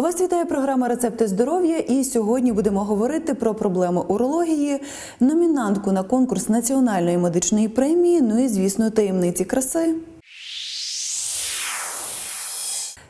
Вас вітає програма Рецепти здоров'я. І сьогодні будемо говорити про проблеми урології, номінантку на конкурс національної медичної премії. Ну і звісно, таємниці краси.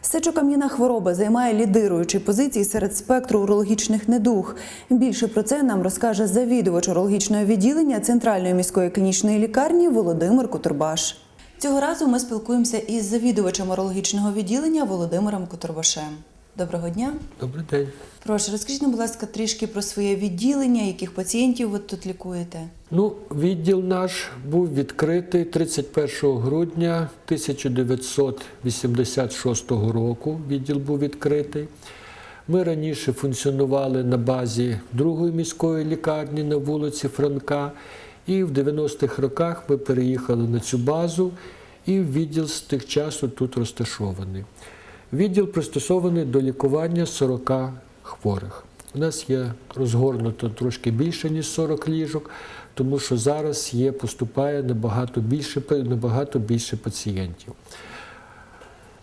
Сечокам'яна хвороба займає лідируючі позиції серед спектру урологічних недуг. Більше про це нам розкаже завідувач урологічного відділення Центральної міської клінічної лікарні Володимир Кутурбаш. Цього разу ми спілкуємося із завідувачем урологічного відділення Володимиром Кутурбашем. Доброго дня. Добрий день. Прошу, розкажіть, нам, будь ласка, трішки про своє відділення, яких пацієнтів ви тут лікуєте. Ну, відділ наш був відкритий 31 грудня 1986 року. Відділ був відкритий. Ми раніше функціонували на базі другої міської лікарні на вулиці Франка. І в 90-х роках ми переїхали на цю базу, і відділ з тих часу тут розташований. Відділ пристосований до лікування 40 хворих. У нас є розгорнуто трошки більше, ніж 40 ліжок, тому що зараз є, поступає набагато більше, набагато більше пацієнтів.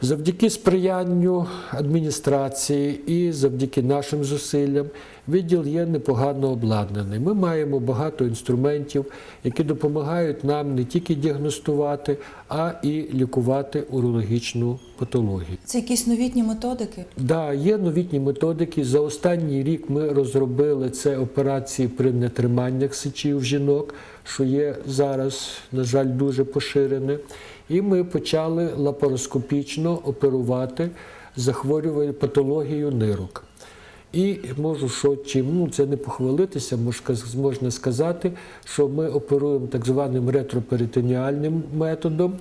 Завдяки сприянню адміністрації і завдяки нашим зусиллям відділ є непогано обладнаний. Ми маємо багато інструментів, які допомагають нам не тільки діагностувати, а і лікувати урологічну патологію. Це якісь новітні методики? Да, є новітні методики. За останній рік ми розробили це операції при нетриманнях сечі в жінок, що є зараз, на жаль, дуже поширене. І ми почали лапароскопічно оперувати захворювання патологію нирок. І можу, що чим ну це не похвалитися, можна сказати, що ми оперуємо так званим ретроперитоніальним методом.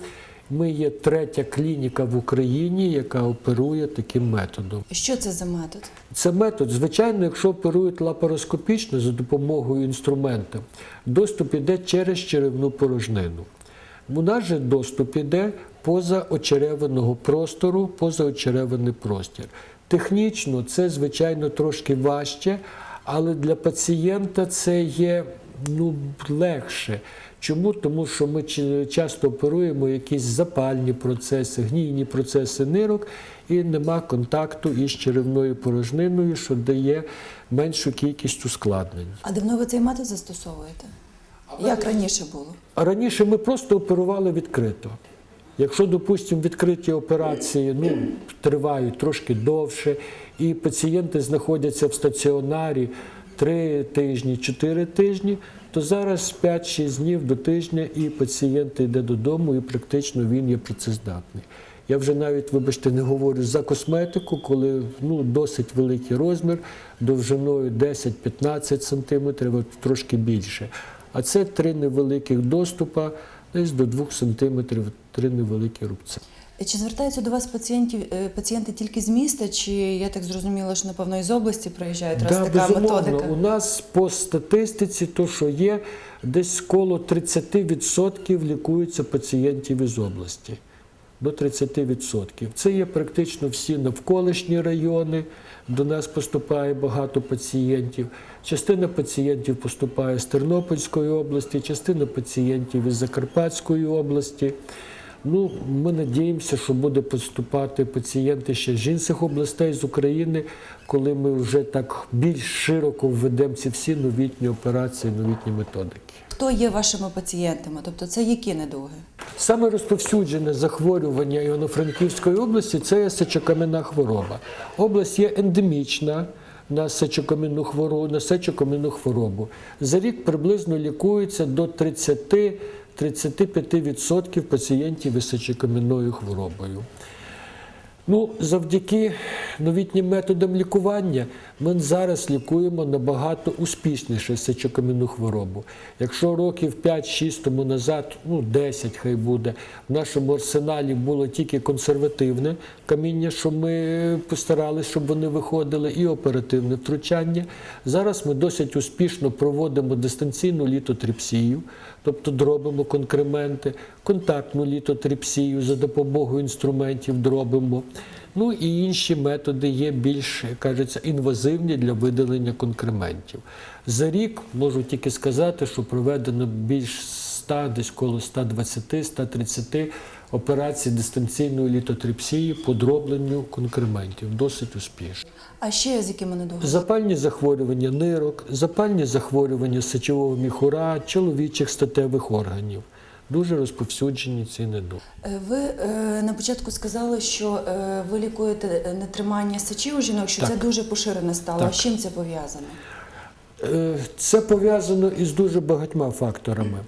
Ми є третя клініка в Україні, яка оперує таким методом. Що це за метод? Це метод, звичайно, якщо оперують лапароскопічно за допомогою інструмента, доступ іде через черевну порожнину. У нас же доступ іде поза очереваного простору, поза очереваний простір. Технічно це, звичайно, трошки важче, але для пацієнта це є ну, легше. Чому? Тому що ми часто оперуємо якісь запальні процеси, гнійні процеси нирок, і нема контакту із черевною порожниною, що дає меншу кількість ускладнень. А давно ви цей метод застосовуєте? Як раніше було? Раніше ми просто оперували відкрито. Якщо, допустимо, відкриті операції ну, тривають трошки довше, і пацієнти знаходяться в стаціонарі 3 тижні, 4 тижні, то зараз 5-6 днів до тижня і пацієнт йде додому, і практично він є працездатний. Я вже навіть, вибачте, не говорю за косметику, коли ну, досить великий розмір, довжиною 10-15 см, трошки більше. А це три невеликих доступа, десь до 2 см, три невеликі рубці. Чи звертаються до вас пацієнтів, е, пацієнти тільки з міста, чи я так зрозуміла, що напевно із області приїжджають, раз Да, така безумовно. методика? У нас по статистиці, то що є, десь коло 30% лікуються пацієнтів із області. До 30%. Це є практично всі навколишні райони. До нас поступає багато пацієнтів. Частина пацієнтів поступає з Тернопільської області, частина пацієнтів із Закарпатської області. Ну, ми надіємося, що буде поступати пацієнти ще з інших областей з України, коли ми вже так більш широко введемо ці всі новітні операції, новітні методики. Хто є вашими пацієнтами? Тобто це які недуги? Саме розповсюджене захворювання Івано-Франківської області це є сечокам'яна хвороба. Область є ендемічна на сечокам'яну хворобу, на сечокам'яну хворобу. За рік приблизно лікується до 30 35% пацієнтів із сечокам'яною хворобою. Ну, завдяки новітнім методам лікування ми зараз лікуємо набагато успішніше сечокам'яну хворобу. Якщо років 5-6 тому назад, ну 10 хай буде, в нашому арсеналі було тільки консервативне каміння, що ми постаралися, щоб вони виходили, і оперативне втручання. Зараз ми досить успішно проводимо дистанційну літотріпсію, тобто дробимо конкременти, контактну літотріпсію за допомогою інструментів дробимо. Ну і інші методи є більш, кажеться, інвазивні для видалення конкрементів. За рік можу тільки сказати, що проведено більш 100, десь коло 120-130 операції дистанційної літотрипсії по дробленню конкрементів. Досить успішно. А ще з якими недугами? Запальні захворювання нирок, запальні захворювання сечового міхура, чоловічих статевих органів. Дуже розповсюджені ці недуги. Е, Ви е, на початку сказали, що е, ви лікуєте е, нетримання сечі у жінок, що це дуже поширене стало. Так. З чим це пов'язано? Е, Це пов'язано із дуже багатьма факторами.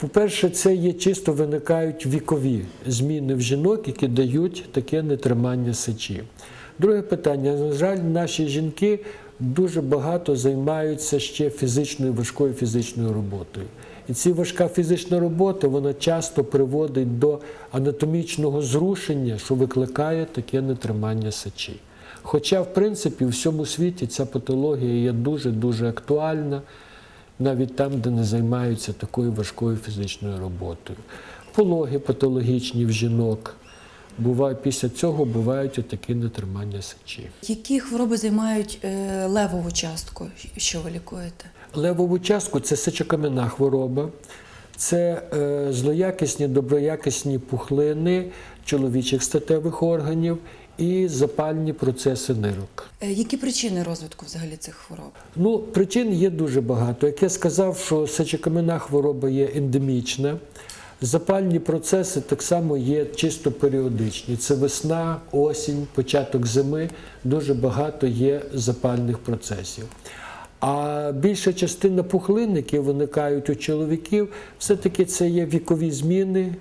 По-перше, це є чисто виникають вікові зміни в жінок, які дають таке нетримання сечі. Друге питання: на жаль, наші жінки дуже багато займаються ще фізичною важкою фізичною роботою. І ця важка фізична робота вона часто приводить до анатомічного зрушення, що викликає таке нетримання сечі. Хоча, в принципі, у всьому світі ця патологія є дуже-дуже актуальна, навіть там, де не займаються такою важкою фізичною роботою. Пологи патологічні в жінок. Буває, після цього бувають отакі нетримання сечі. Які хвороби займають е, левову частку, що ви лікуєте? Левову частку це сечокам'яна хвороба, це е, злоякісні, доброякісні пухлини чоловічих статевих органів і запальні процеси нирок. Е, Які причини розвитку взагалі цих хвороб? Ну, причин є дуже багато. Як я сказав, що сечокам'яна хвороба є ендемічна. Запальні процеси так само є чисто періодичні. Це весна, осінь, початок зими. Дуже багато є запальних процесів. А більша частина пухлин, які виникають у чоловіків, все-таки це є вікові зміни,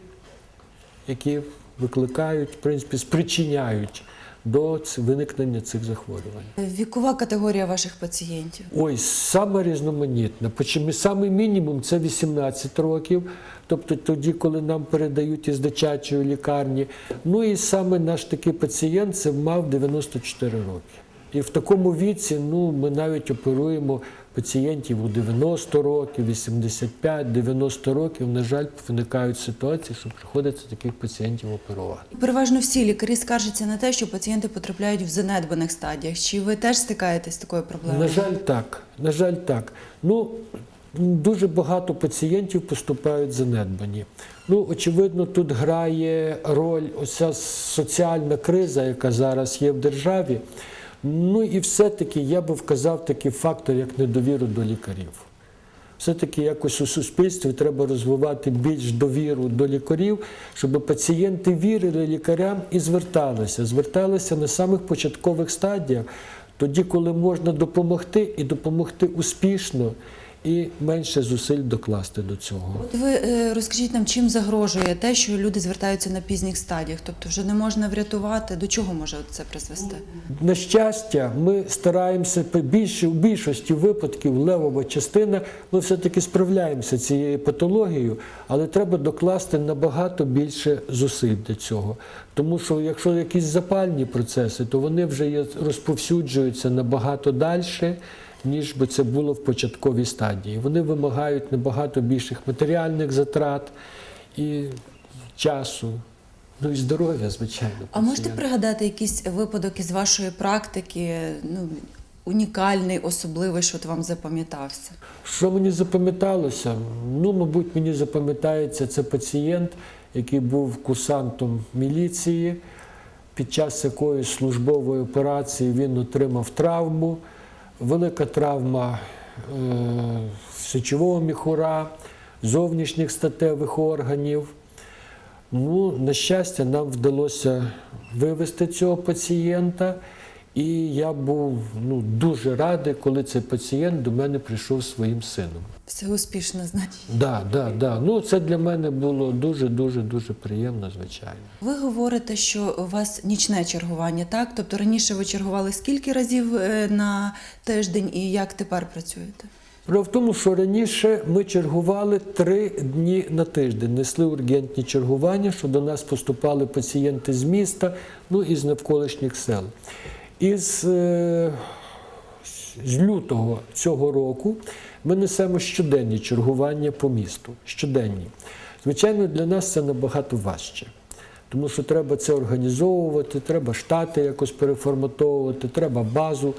які викликають, в принципі, спричиняють до виникнення цих захворювань. Вікова категорія ваших пацієнтів. Ой, саме різноманітна. Почему самий мінімум це 18 років, тобто тоді, коли нам передають із дитячої лікарні. Ну і саме наш такий пацієнт це мав 94 роки. І в такому віці ну, ми навіть оперуємо пацієнтів у 90 років, 85, 90 років. На жаль, виникають ситуації, що приходиться таких пацієнтів оперувати. Переважно всі лікарі скаржаться на те, що пацієнти потрапляють в занедбаних стадіях. Чи ви теж стикаєтесь з такою проблемою? На жаль, так. На жаль, так. Ну, дуже багато пацієнтів поступають занедбані. Ну, очевидно, тут грає роль оця соціальна криза, яка зараз є в державі. Ну і все-таки я би вказав такий фактор, як недовіру до лікарів. Все-таки якось у суспільстві треба розвивати більш довіру до лікарів, щоб пацієнти вірили лікарям і зверталися. Зверталися на самих початкових стадіях, тоді, коли можна допомогти і допомогти успішно, і менше зусиль докласти до цього. От ви е, розкажіть нам, чим загрожує те, що люди звертаються на пізніх стадіях? Тобто вже не можна врятувати. До чого може це призвести? На щастя, ми стараємося по більше у більшості випадків левова частина. Ми все-таки справляємося цією патологією, але треба докласти набагато більше зусиль для цього. Тому що якщо якісь запальні процеси, то вони вже є, розповсюджуються набагато далі, ніж би це було в початковій стадії. Вони вимагають набагато більших матеріальних затрат і часу, ну і здоров'я, звичайно. А можете пригадати якийсь випадок із вашої практики, ну унікальний, особливий, що вам запам'ятався? Що мені запам'яталося? Ну, мабуть, мені запам'ятається це пацієнт, який був курсантом міліції. Під час якоїсь службової операції він отримав травму, велика травма е, сечового міхура, зовнішніх статевих органів. Ну, на щастя, нам вдалося вивести цього пацієнта. І я був ну, дуже радий, коли цей пацієнт до мене прийшов своїм сином. Все успішно, значить. Да, да, да. Ну, це для мене було дуже, дуже, дуже приємно, звичайно. Ви говорите, що у вас нічне чергування, так? Тобто раніше ви чергували скільки разів е, на тиждень і як тепер працюєте? Справа в тому, що раніше ми чергували три дні на тиждень, несли ургентні чергування, що до нас поступали пацієнти з міста, ну і з навколишніх сел. Із е, з лютого цього року ми несемо щоденні чергування по місту. Щоденні. Звичайно, для нас це набагато важче. Тому що треба це організовувати, треба штати якось переформатовувати, треба базу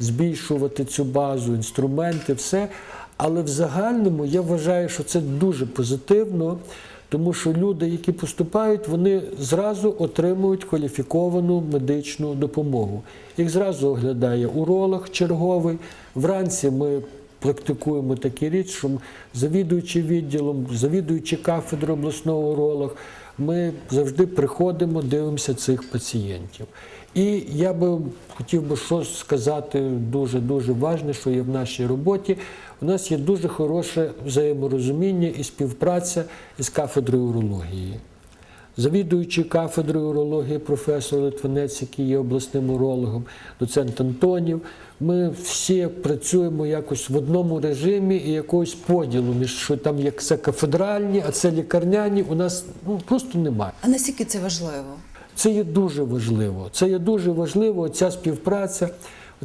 збільшувати цю базу, інструменти, все. Але в загальному я вважаю, що це дуже позитивно, Тому що люди, які поступають, вони зразу отримують кваліфіковану медичну допомогу. Їх зразу оглядає уролог черговий. Вранці ми практикуємо такі річ, що завідуючи відділом, завідуючи кафедрою обласного уролог, ми завжди приходимо, дивимося цих пацієнтів. І я би хотів би щось сказати дуже дуже важне, що є в нашій роботі. У нас є дуже хороше взаєморозуміння і співпраця із кафедрою урології. Завідуючий кафедрою урології професор Литвинець, який є обласним урологом, доцент Антонів. Ми всі працюємо якось в одному режимі і якогось поділу між що там як це кафедральні, а це лікарняні. У нас ну просто немає. А наскільки це важливо? Це є дуже важливо. Це є дуже важливо. Ця співпраця,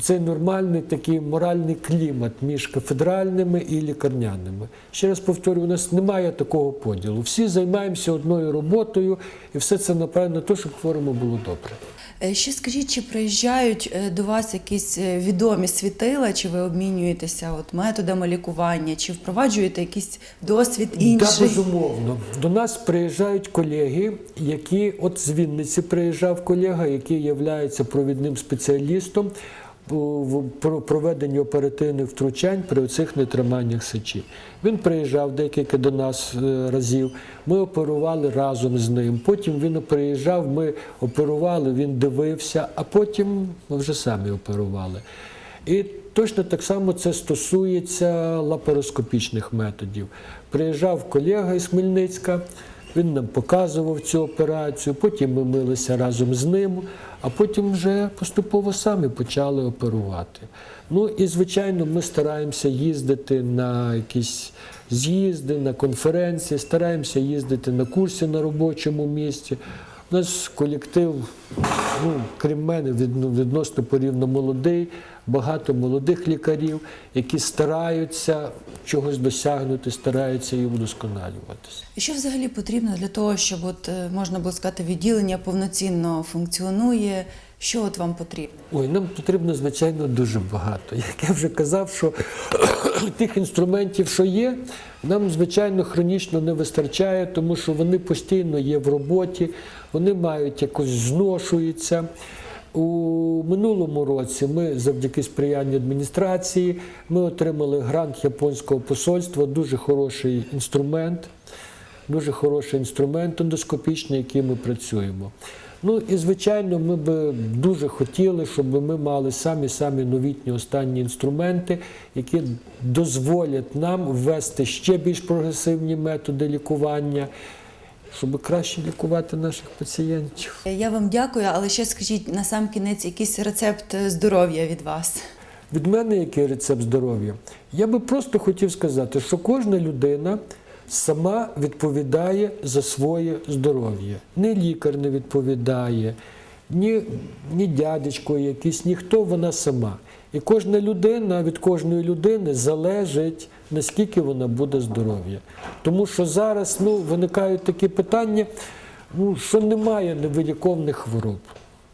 цей нормальний такий моральний клімат між кафедральними і лікарняними. Ще раз повторюю, у нас немає такого поділу. Всі займаємося одною роботою, і все це направлено на те, щоб хворому було добре. Е, Ще скажіть, чи приїжджають е, до вас якісь е, відомі світила, чи ви обмінюєтеся от методами лікування, чи впроваджуєте якийсь досвід Так, безумовно. До нас приїжджають колеги, які от з Вінниці приїжджав колега, який є провідним спеціалістом про- проведенні оперативних втручань при оцих нетриманнях сечі. Він приїжджав декілька до нас е, разів. Ми оперували разом з ним. Потім він приїжджав, ми оперували, він дивився, а потім ми вже самі оперували. І точно так само це стосується лапароскопічних методів. Приїжджав колега із Хмельницька, він нам показував цю операцію, потім ми милися разом з ним, а потім вже поступово самі почали оперувати. Ну і звичайно, ми стараємося їздити на якісь з'їзди, на конференції, стараємося їздити на курси на робочому місці. У нас колектив, ну, крім мене, відносно порівно молодий, багато молодих лікарів, які стараються чогось досягнути, стараються і вдосконалюватися. Що взагалі потрібно для того, щоб от, е, можна було сказати, відділення повноцінно функціонує? Що от вам потрібно? Ой, нам потрібно, звичайно, дуже багато. Як я вже казав, що тих інструментів, що є, нам, звичайно, хронічно не вистачає, тому що вони постійно є в роботі, вони мають якось зношуються. У минулому році ми завдяки сприянню адміністрації ми отримали грант японського посольства, дуже хороший інструмент дуже хороший інструмент ендоскопічний, яким ми працюємо. Ну і звичайно, ми би дуже хотіли, щоб ми мали самі самі новітні останні інструменти, які дозволять нам ввести ще більш прогресивні методи лікування, щоб краще лікувати наших пацієнтів. Я вам дякую, але ще скажіть на сам кінець якийсь рецепт здоров'я від вас. Від мене який рецепт здоров'я? Я би просто хотів сказати, що кожна людина сама відповідає за своє здоров'я. Ні лікар не відповідає, ні, ні дядечко якийсь, ніхто вона сама. І кожна людина від кожної людини залежить, наскільки вона буде здоров'я. Тому що зараз ну, виникають такі питання, ну, що немає невиліковних хвороб.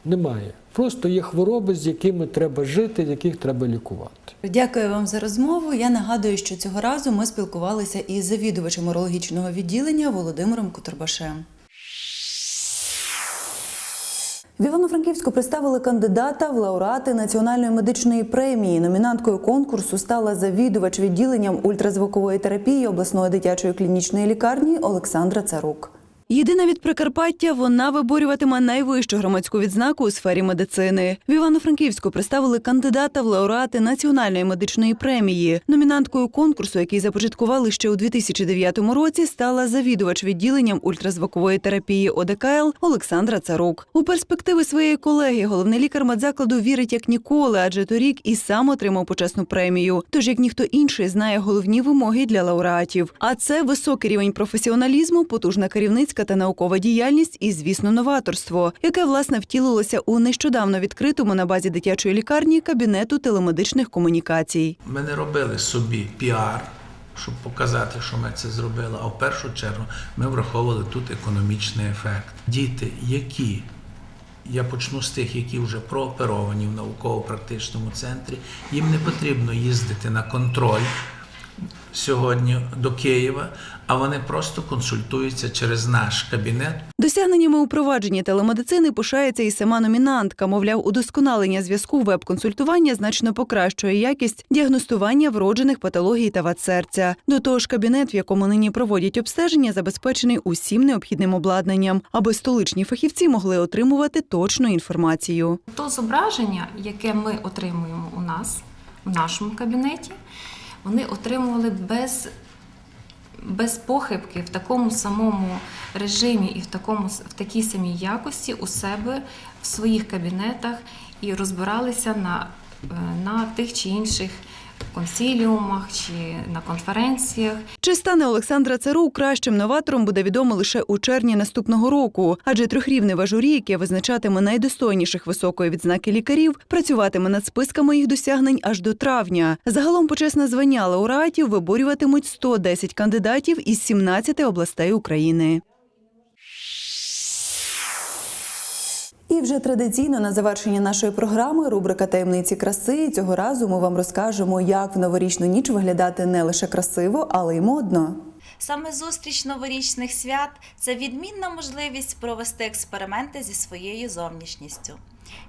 Немає. Просто є хвороби, з якими треба жити, яких треба лікувати. Дякую вам за розмову. Я нагадую, що цього разу ми спілкувалися із завідувачем урологічного відділення Володимиром Кутербашем. В Івано-Франківську представили кандидата в лауреати національної медичної премії. Номінанткою конкурсу стала завідувач відділенням ультразвукової терапії обласної дитячої клінічної лікарні Олександра Царук. Єдина від Прикарпаття вона виборюватиме найвищу громадську відзнаку у сфері медицини. В Івано-Франківську представили кандидата в лауреати національної медичної премії. Номінанткою конкурсу, який започаткували ще у 2009 році, стала завідувач відділенням ультразвукової терапії ОДКЛ Олександра Царук. У перспективи своєї колеги головний лікар медзакладу вірить як ніколи, адже торік і сам отримав почесну премію. Тож як ніхто інший знає головні вимоги для лауреатів. А це високий рівень професіоналізму, потужна керівницька та наукова діяльність і, звісно, новаторство, яке власне втілилося у нещодавно відкритому на базі дитячої лікарні кабінету телемедичних комунікацій. Ми не робили собі піар, щоб показати, що ми це зробили. А в першу чергу ми враховували тут економічний ефект. Діти, які я почну з тих, які вже прооперовані в науково-практичному центрі, їм не потрібно їздити на контроль сьогодні до Києва, а вони просто консультуються через наш кабінет. Досягненнями у провадженні телемедицини пишається і сама номінантка. Мовляв, удосконалення зв'язку веб-консультування значно покращує якість діагностування вроджених патологій та вад серця. До того ж, кабінет, в якому нині проводять обстеження, забезпечений усім необхідним обладнанням, аби столичні фахівці могли отримувати точну інформацію. То зображення, яке ми отримуємо у нас в нашому кабінеті, вони отримували без, без похибки в такому самому режимі і в, такому, в такій самій якості у себе в своїх кабінетах і розбиралися на, е, на тих чи інших консиліумах чи на конференціях. Чи стане Олександра Царук кращим новатором, буде відомо лише у червні наступного року, адже трьохрівневе журі, яке визначатиме найдостойніших високої відзнаки лікарів, працюватиме над списками їх досягнень аж до травня. Загалом почесне звання лауреатів виборюватимуть 110 кандидатів із 17 областей України. І вже традиційно на завершення нашої програми рубрика таємниці краси. Цього разу ми вам розкажемо, як в новорічну ніч виглядати не лише красиво, але й модно. Саме зустріч новорічних свят це відмінна можливість провести експерименти зі своєю зовнішністю.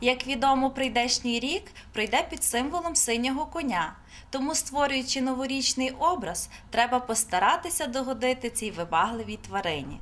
Як відомо, прийдешній рік пройде під символом синього коня. Тому, створюючи новорічний образ, треба постаратися догодити цій вибагливій тварині.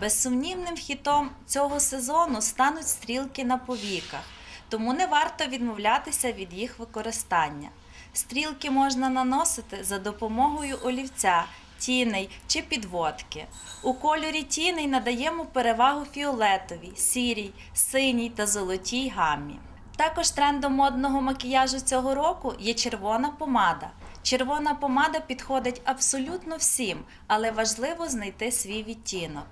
Безсумнівним хітом цього сезону стануть стрілки на повіках, тому не варто відмовлятися від їх використання. Стрілки можна наносити за допомогою олівця, тіней чи підводки. У кольорі тіней надаємо перевагу фіолетовій, сірій, синій та золотій гаммі. Також трендом модного макіяжу цього року є червона помада. Червона помада підходить абсолютно всім, але важливо знайти свій відтінок.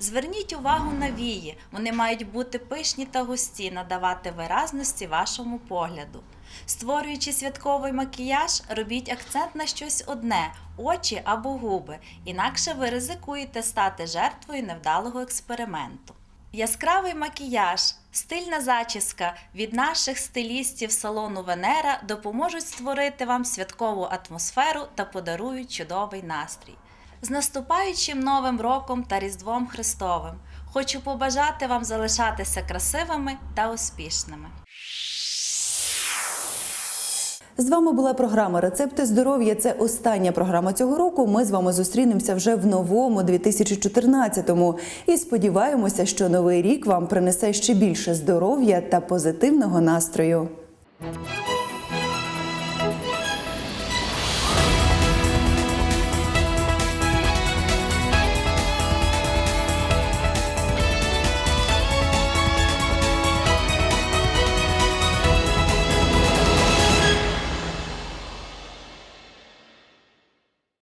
Зверніть увагу на вії, вони мають бути пишні та густі, надавати виразності вашому погляду. Створюючи святковий макіяж, робіть акцент на щось одне очі або губи, інакше ви ризикуєте стати жертвою невдалого експерименту. Яскравий макіяж, стильна зачіска від наших стилістів салону Венера допоможуть створити вам святкову атмосферу та подарують чудовий настрій. З наступаючим новим роком та Різдвом Христовим хочу побажати вам залишатися красивими та успішними. З вами була програма Рецепти здоров'я. Це остання програма цього року. Ми з вами зустрінемося вже в новому 2014-му. І сподіваємося, що новий рік вам принесе ще більше здоров'я та позитивного настрою.